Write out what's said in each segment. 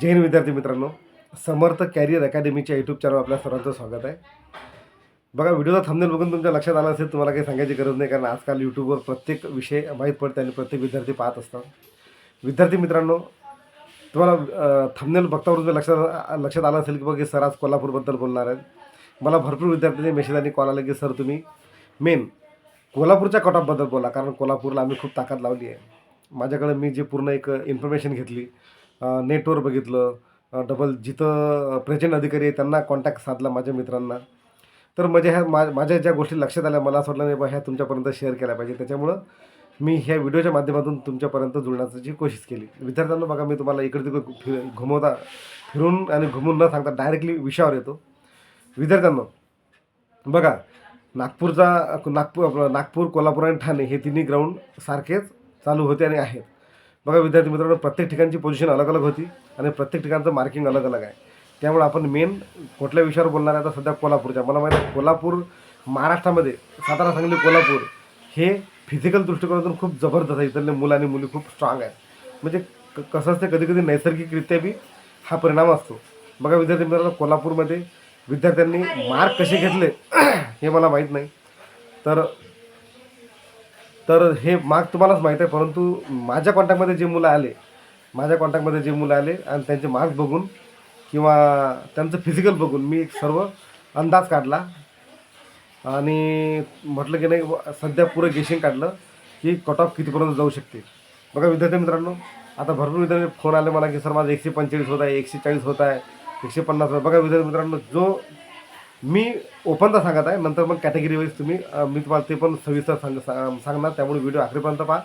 जैन विद्यार्थी मित्रांनो. समर्थ कॅरियर अकॅडमीच्या यूट्यूब चॅनल आपल्या सर्वांचं स्वागत आहे. बघा व्हिडिओचा थांबनेल बघून तुमच्या लक्षात आलं असेल तुम्हाला काही सांगायची गरज नाही कारण आजकाल यूट्यूबवर प्रत्येक विषय माहीत पडते आणि प्रत्येक विद्यार्थी पाहत असतात. विद्यार्थी मित्रांनो तुम्हाला थांबनेल बघतावर तुमच्या लक्षात लक्षात आलं असेल की बघा सर आज कोल्हापूरबद्दल बोलणार आहेत. मला भरपूर विद्यार्थ्यांनी मेसेज आणि कॉल आला की सर तुम्ही मेन कोल्हापूरच्या कटॉपबद्दल बोला कारण कोल्हापूरला आम्ही खूप ताकद लावली आहे. माझ्याकडे मी जे पूर्ण एक इन्फॉर्मेशन घेतली नेटवर बघितलं. डबल जिथं प्रेझेंट अधिकारी आहे त्यांना कॉन्टॅक्ट साधला माझ्या मित्रांना. तर माझ्या ह्या मा माझ्या ज्या गोष्टी लक्षात आल्या मला असं वाटलं नाही बा ह्या तुमच्यापर्यंत शेअर केल्या पाहिजे. त्याच्यामुळं मी ह्या व्हिडिओच्या माध्यमातून तुमच्यापर्यंत जुळण्याची कोशिश केली. विद्यार्थ्यांना बघा मी तुम्हाला इकडे तिकडे फिर घुमवता फिरून आणि घुमून न सांगता डायरेक्टली विषयावर येतो. विद्यार्थ्यांना बघा नागपूरचा नागपूर आपलं नागपूर कोल्हापूर आणि ठाणे हे तिन्ही ग्राउंड सारखेच चालू होते आणि आहेत. बघा विद्यार्थी मित्रांनो प्रत्येक ठिकाणची पोझिशन अलग अलग होती आणि प्रत्येक ठिकाणचं मार्किंग अलग अलग आहे. त्यामुळे आपण मेन कुठल्या विषयावर बोलणार आहे आता सध्या कोल्हापूरच्या. मला माहिती आहे कोल्हापूर महाराष्ट्रामध्ये सातारा सांगली कोल्हापूर हे फिजिकल दृष्टिकोनातून खूप जबरदस्त आहे. इथले मुलं आणि मुली खूप स्ट्रॉंग आहे म्हणजे क कसं असते कधी कधी नैसर्गिकरित्या बी हा परिणाम असतो. बघा विद्यार्थी मित्रांनो कोल्हापूरमध्ये विद्यार्थ्यांनी मार्क कसे घेतले हे मला माहीत नाही. तर तर हे मार्क तुम्हालाच माहीत आहे परंतु माझ्या कॉन्टॅक्टमध्ये जे मुलं आले माझ्या कॉन्टॅक्टमध्ये जे मुलं आले आणि त्यांचे मार्क्स बघून किंवा त्यांचं फिजिकल बघून मी एक सर्व अंदाज काढला. आणि म्हटलं की नाही सध्या पुरं गेशिंग काढलं की कट ऑफ कितीपर्यंत जाऊ शकते. बघा विद्यार्थी मित्रांनो आता भरपूर विद्यार्थी फोन आले मला की सर माझं एकशे पंचेचाळीस होत आहे एकशे चाळीस होत आहे एकशे पन्नास होत आहे. बघा विद्यार्थी मित्रांनो जो मी ओपनचा सांगत आहे नंतर मग कॅटेगरी वाईज तुम्ही मी तुम्हाला ते पण सविस्तर सांग सा- सांगणार त्यामुळे व्हिडिओ आखरीपर्यंत पहा.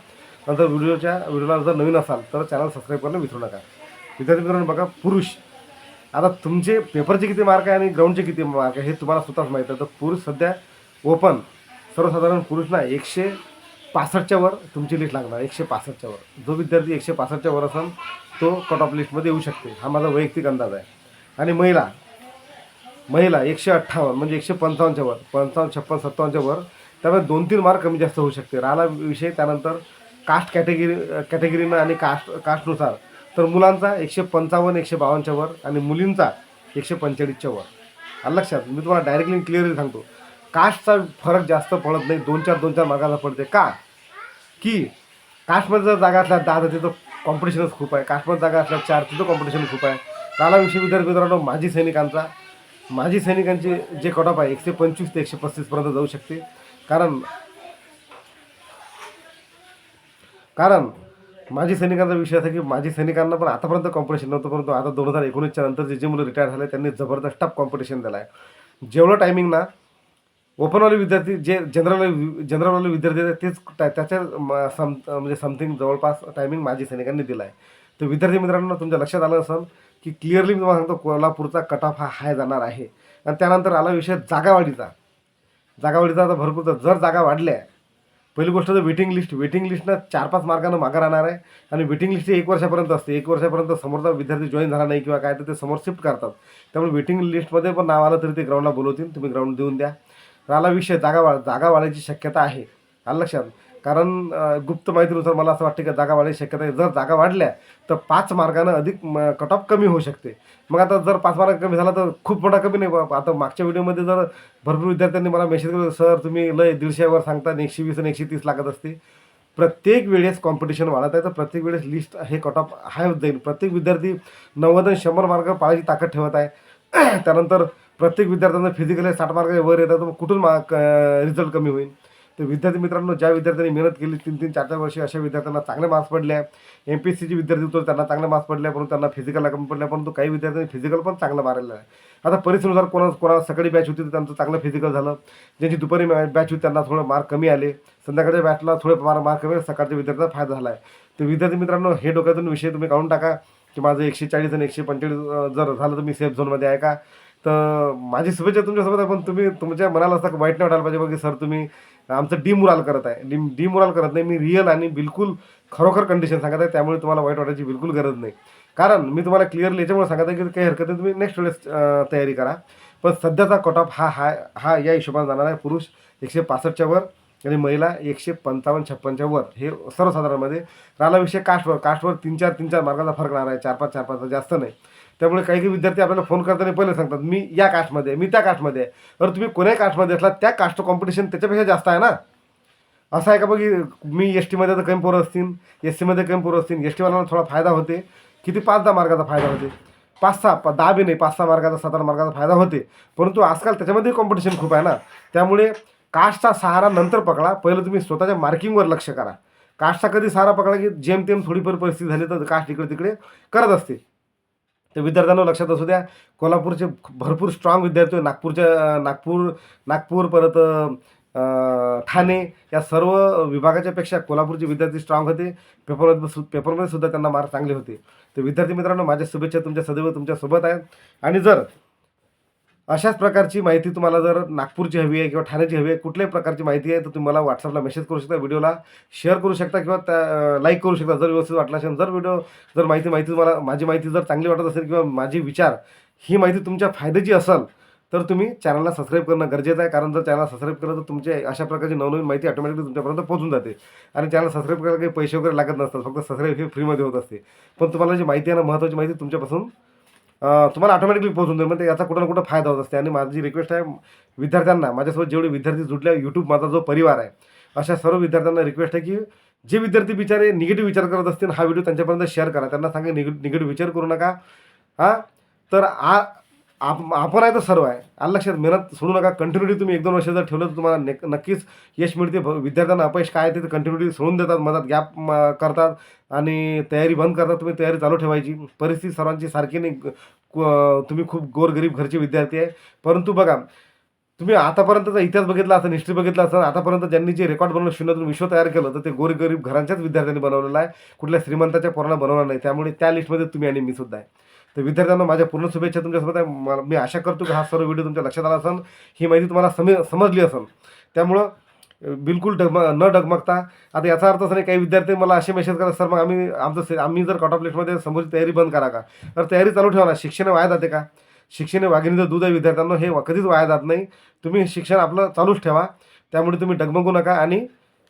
नंतर व्हिडिओच्या व्हिडिओला जर नवीन असाल तर चॅनल सबस्क्राईब करणं विसरू नका. विद्यार्थी मित्रांनो बघा पुरुष. आता तुमचे पेपरचे किती मार्क आहे आणि ग्राउंडचे किती मार्क आहे हे तुम्हाला स्वतःच माहीत आहे. तर पुरुष सध्या ओपन सर्वसाधारण पुरुषना एकशे पासष्टच्या वर तुमची लिस्ट लागणार एकशे पासष्टच्या वर. जो विद्यार्थी एकशे पासष्टच्या वर असेल तो कट ऑफ लिस्टमध्ये येऊ शकते. हा माझा वैयक्तिक अंदाज आहे. आणि महिला महिला एकशे अठ्ठावन्न म्हणजे एकशे पंचावन्नच्या वर पंचावन्न छप्पन सत्तावन्नच्या वर त्यामुळे दोन तीन मार्क कमी जास्त होऊ शकते. राहिला विषय त्यानंतर कास्ट कॅटेगरी कॅटेगरीनं आणि कास्ट कास्टनुसार तर मुलांचा एकशे पंचावन्न एकशे बावन्नच्या वर आणि मुलींचा एकशे पंचेचाळीसच्या वर. आलं लक्षात मी तुम्हाला डायरेक्टली क्लिअरली सांगतो. कास्टचा फरक जास्त पडत नाही दोन चार दोन चार मार्गाला पडते. का? की कास्टमध्ये जर जागा असल्या दहा तर तिथं कॉम्पिटिशनच खूप आहे. कास्टमध्ये जागा असल्या चार तिथं कॉम्पिटिशन खूप आहे. राहिला विषय विद्यार्थी मित्रांनो माजी सैनिकांचा. माजी सैनिकांचे जे कटॉप आहे एकशे पंचवीस ते एकशे पस्तीसपर्यंत जाऊ शकते. कारण कारण माजी सैनिकांचा विषय असा की माजी सैनिकांना पण आतापर्यंत कॉम्पिटिशन नव्हतं परंतु आता दोन हजार एकोणीसच्या नंतर जे जे मुलं रिटायर झाले त्यांनी जबरदस्त टफ कॉम्पिटिशन दिलं आहे जेवढं टायमिंग ना ओपनवाले विद्यार्थी जे जनरल जनरलवाले विद्यार्थी आहेत तेच त्याच्या म- सम म्हणजे समथिंग जवळपास टायमिंग माजी सैनिकांनी दिला आहे तर विद्यार्थी मित्रांनो तुमच्या लक्षात आलं असेल की क्लिअरली मी तुम्हाला सांगतो कोल्हापूरचा कट ऑफ हा हाय जाणार आहे. आणि त्यानंतर आला विषय जागावाढीचा. जागावाढीचा आता भरपूर तर जर जागा वाढल्या पहिली गोष्ट तर वेटिंग लिस्ट वेटिंग लिस्टनं चार पाच मार्कानं मागं राहणार आहे. आणि वेटिंग लिस्ट एक वर्षापर्यंत असते. एक वर्षापर्यंत समोरचा विद्यार्थी जॉईन झाला नाही किंवा काय तर ते समोर शिफ्ट करतात. त्यामुळे वेटिंग लिस्टमध्ये पण नाव आलं तरी ते ग्राउंडला बोलवतील. तुम्ही ग्राउंड देऊन द्या. राहिला विषय जागा वाढ जागा वाढायची शक्यता आहे. आलं लक्षात? कारण गुप्त माहितीनुसार मला असं वाटतं की जागा वाढायची शक्यता आहे. जर जागा वाढल्या तर पाच मार्कानं अधिक कट ऑफ कमी होऊ शकते. मग आता जर पाच मार्क कमी झाला तर खूप मोठा कमी नाही. बा- आता मागच्या व्हिडिओमध्ये जर भरपूर विद्यार्थ्यांनी मला मेसेज केलं सर तुम्ही लय दीडशेवर सांगता एकशे वीस आणि एकशे तीस लागत असते प्रत्येक वेळेस कॉम्पिटिशन वाढत आहे तर प्रत्येक वेळेस लिस्ट हे कट ऑफ हाय होत जाईल. प्रत्येक विद्यार्थी नव्वद आणि शंभर मार्क पाळायची ताकद ठेवत आहे. त्यानंतर प्रत्येक विद्यार्थ्यांना फिजिकली साठ मार्क वर येतात तर मग कुठून मार्क रिझल्ट कमी होईल? तर विद्यार्थी मित्रांनो ज्या विद्यार्थ्यांनी मेहनत केली तीन तीन चार चार वर्षे अशा विद्यार्थ्यांना चांगले मार्क्स पडले आहे. एम पी एस सीचे विद्यार्थी होते त्यांना चांगले मार्क्स पडले परंतु त्यांना फिजिकलला कमी पडल्या परंतु काही विद्यार्थ्यांनी फिजिकल पण चांगलं मारलेलं आहे. आता परिस्थितीनुसार कोणा कोणाला सकाळी बॅच होती तर त्यांचं चांगलं फिजिकल झालं. ज्यांची दुपारी बॅच होती त्यांना थोडं मार्क कमी आले. संध्याकाळच्या बॅचला थोडे मार्क मार्क कमी सकाळच्या विद्यार्थ्याचा फायदा झाला आहे. तर विद्यार्थी मित्रांनो हे डोक्यातून विषय तुम्ही काढून टाका की माझं एकशे चाळीस आणि एकशे पंचेचाळीस जर झालं तर मी सेफ झोनमध्ये आहे का? तर माझी शुभेच्छा तुमच्यासोबत आहे पण तुम्ही तुमच्या मनाला असं वाईट नाही वाटायला पाहिजे बघा सर तुम्ही आमचं डिमुराल करत आहे. डिम डिमुराल करत नाही. मी रिअल आणि बिलकुल खरोखर कंडिशन सांगत आहे. त्यामुळे तुम्हाला वाईट वाटायची बिलकुल गरज नाही. कारण मी तुम्हाला क्लिअरली याच्यामुळे सांगत आहे की काही हरकत नाही. तुम्ही नेक्स्ट वेळेस तयारी करा. पण सध्याचा कट ऑफ हा हा हा या हिशोबाने जाणार आहे. पुरुष एकशे पासष्टच्या वर. आणि महिला एकशे पंचावन्न छप्पनच्या वर. हे सर्वसाधारणमध्ये राहिला विषय कास्टवर कास्टवर तीन चार तीन चार मार्काचा फरक राहणार आहे. चार पाच चार पाच जास्त नाही. त्यामुळे काही काही विद्यार्थी आपल्याला फोन करताना पहिले सांगतात मी या कास्टमध्ये आहे, मी त्या कास्टमध्ये आहे. तर तुम्ही कोण्या कास्टमध्ये असला त्या कास्ट कॉम्पिटिशन त्याच्यापेक्षा जास्त आहे ना? असं आहे का बघी मी एस टीमध्ये तर कमी पोरं असतील एस सीमध्ये कमी पोरं असतील एस टीवाल्यांना थोडा फायदा होते. किती पाच दहा मार्काचा फायदा होते. पाच सहा पा दहा बी नाही पाच सहा मार्काचा सात आठ मार्काचा फायदा होते. परंतु आजकाल त्याच्यामध्ये कॉम्पिटिशन खूप आहे ना? त्यामुळे कास्टचा सहारा नंतर पकडा. पहिलं तुम्ही स्वतःच्या मार्किंगवर लक्ष करा. कास्टचा कधी सहारा पकडा की जेमतेम थोडीफार परिस्थिती झाली तर कास्ट इकडे तिकडे करत असते. तर विद्यार्थ्यांना लक्षात असू द्या कोल्हापूरचे भरपूर स्ट्रॉंग विद्यार्थी नागपूरच्या नागपूर नागपूर परत ठाणे या सर्व विभागाच्या पेक्षा कोल्हापूरचे विद्यार्थी स्ट्रॉंग होते. पेपरमध्ये सु पेपरमध्ये सुद्धा त्यांना मार्क चांगले होते. तर विद्यार्थी मित्रांनो माझ्या शुभेच्छा तुमच्या सदैव तुमच्यासोबत आहेत. आणि जर अशाच प्रकारची माहिती तुम्हाला जर नागपूरची हवी आहे किंवा ठाण्याची हवी आहे कुठल्याही प्रकारची माहिती आहे तर तुम्ही मला व्हॉट्सअपला मेसेज करू शकता व्हिडिओला शेअर करू शकता किंवा त्या लाईक करू शकता. जर व्यवस्थित वाटला असेल जर व्हिडिओ जर माहिती माहिती तुम्हाला माझी माहिती जर चांगली वाटत असेल किंवा माझी विचार ही माहिती तुमच्या फायद्याची असेल तर तुम्ही चॅनलला सबस्क्राईब करणं गरजेचं आहे. कारण जर चॅनल सबस्क्राईब केलं तर तुमचे अशा प्रकारची नवनवीन माहिती ऑटोमॅटिकली तुमच्यापर्यंत पोहोचून जाते. आणि चॅनल सबस्क्राईब करायला काही पैसे वगैरे लागत नसतात. फक्त सबस्क्राईब हे फ्रीमध्ये होत असते. पण तुम्हाला जी माहिती आहे ना महत्त्वाची माहिती तुमच्यापासून तुम्हाला ऑटोमॅटिकली पोहोचून जाईल. म्हणजे याचा कुठं ना कुठं फायदा होत असते. आणि माझी रिक्वेस्ट आहे विद्यार्थ्यांना माझ्यासोबत जेवढे विद्यार्थी जुटले यूट्यूब माझा जो परिवार आहे अशा सर्व विद्यार्थ्यांना रिक्वेस्ट आहे की जे विद्यार्थी बिचारे निगेटिव्ह विचार करत असतील हा व्हिडिओ त्यांच्यापर्यंत शेअर करा. त्यांना सांगा निगे निगेटिव्ह विचार करू नका. हां? तर आ आप आपण आहे तर सर्व आहे. आलं लक्षात मेहनत सोडू नका. कंटिन्युटी तुम्ही एक दोन वर्ष जर ठेवलं तर तुम्हाला ने नक्कीच यश मिळते. विद्यार्थ्यांना अपयश काय आहे ते कंटिन्युटी सोडून देतात मधात गॅप करतात. आणि तयारी बंद करतात. तुम्ही तयारी चालू ठेवायची. परिस्थिती सर्वांची सारखी नाही. कु- तुम्ही खूप गोरगरीब घरचे विद्यार्थी आहे. परंतु बघा तुम्ही आतापर्यंतचा इतिहास बघितला असेल हिस्ट्री बघितला असेल आतापर्यंत ज्यांनी जे रेकॉर्ड बनवलं शून्यातून विश्व तयार केलं तर ते गोरगरीब घरांच्याच विद्यार्थ्यांनी बनवलेलं आहे. कुठल्या श्रीमंताच्या पोरांना बनवलं नाही. त्यामुळे त्या लिस्टमध्ये तुम्ही आणि मी सुद्धा आहे. तर विद्यार्थ्यांना माझ्या पूर्ण शुभेच्छा तुमच्यासोबत आहे. मला- मी आशा करतो की हा सर्व व्हिडिओ तुमच्या लक्षात आला असेल ही माहिती तुम्हाला समज समजली असेल. त्यामुळं बिलकुल डगम न डगमगता. आता याचा अर्थ असं नाही काही विद्यार्थी मला असे मेसेज करतात सर मग आम्ही आमचं आम्ही जर कट ऑफ लिस्टमध्ये समोरची तयारी बंद करा का? तर तयारी चालू ठेवा ना. शिक्षण वाया जाते का? शिक्षण वाघिणीचं दूध आहे विद्यार्थ्यांना. हे कधीच वाया जात नाही. तुम्ही शिक्षण आपलं चालूच ठेवा. त्यामुळे तुम्ही डगमगू नका आणि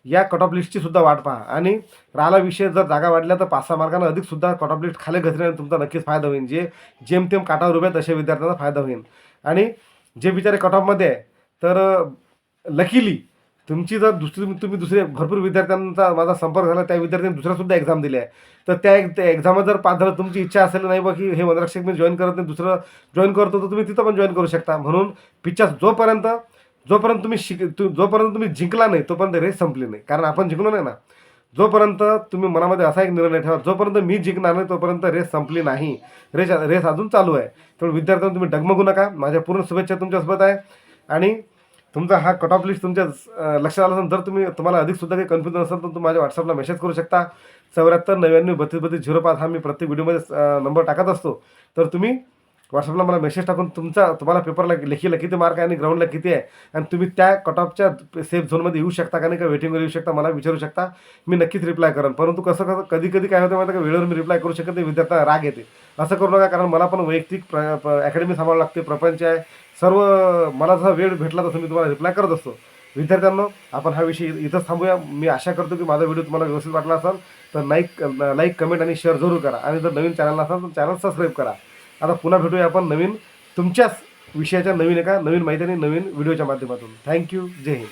या कट ऑफ लिस्टची सुद्धा वाट पहा. आणि राहिला विषय जर जागा वाढल्या तर पाच सहा मार्कांना अधिक सुद्धा कट ऑफ लिस्ट खाली घसरल्याने तुमचा नक्कीच फायदा होईल. जे जेमतेम काटावर उभे आहेत अशा विद्यार्थ्यांना फायदा होईल. आणि जे बिचारे कट ऑफमध्ये आहे तर लकीली तुमची जर दुसरी तुम्ही दुसरे भरपूर विद्यार्थ्यांचा माझा संपर्क झाला त्या विद्यार्थ्यांनी दुसऱ्यासुद्धा एक्झाम दिली आहे तर त्या एक त्या एक्झामात जर पास झालं तुमची इच्छा असेल नाही बा की हे वनरक्षक मी जॉईन करत नाही दुसरं जॉईन करतो तर तुम्ही तिथं पण जॉईन करू शकता. म्हणून पिक्चर जोपर्यंत जोपर्यंत तुम्ही शिक तु- जोपर्यंत तुम्ही जिंकला नाही तोपर्यंत रेस संपली नाही. कारण आपण जिंकलो नाही ना. जोपर्यंत तुम्ही मनामध्ये असा एक निर्णय ठेवा जोपर्यंत मी जिंकणार नाही तोपर्यंत रेस संपली नाही. रेस रेस अजून चालू आहे. त्यामुळे विद्यार्थ्यांना तुम्ही डगमगू नका. माझ्या पूर्ण शुभेच्छा तुमच्यासोबत आहे. आणि तुमचा हा कट ऑफ लिस्ट तुमच्या लक्षात आला असेल तर तुम्ही तुम्हाला अधिकसुद्धा काही कन्फ्युजन असेल तर तुम्ही माझ्या व्हॉट्सअपला मेसेज करू शकता. चौऱ्याहत्तर नव्याण्णव बत्तीस बत्तीस झिरो पाच हा मी प्रत्येक व्हिडिओमध्ये नंबर टाकत असतो. तर तुम्ही व्हॉट्सअपला मला मेसेज टाकून तुमचा तुम्हाला पेपरला लेखीला किती मार्क आहे आणि ग्राउंडला किती आहे? आणि तुम्ही त्या कट ऑफच्या सेफ झोनमध्ये येऊ शकता का नाही का? वेटिंगवर येऊ शकता मला विचारू शकता. मी नक्कीच रिप्लाय करेन. परंतु कसं कसं कधी कधी काय होतं माहिती का? वेळेवर मी रिप्लाय करू शकत नाही. विद्यार्थ्यांना राग येते. असं करू नका कारण मला पण वैयक्तिक प्र अकॅडमी सांभाळावं लागते प्रपंच आहे. सर्व मला जसा वेळ भेटला तसं मी तुम्हाला रिप्लाय करत असतो. विद्यार्थ्यांनो आपण हा विषय इथंच थांबूया. मी आशा करतो की माझा व्हिडिओ तुम्हाला व्यवस्थित वाटला असेल तर लाईक लाईक कमेंट आणि शेअर जरूर करा. आणि जर नवीन चॅनल असाल तर चॅनल सबस्क्राईब करा. आता पुन्हा भेटूया आपण नवीन तुमच्याच विषयाच्या नवीन एका नवीन माहिती आणि नवीन व्हिडिओच्या माध्यमातून. थँक्यू जय हिंद.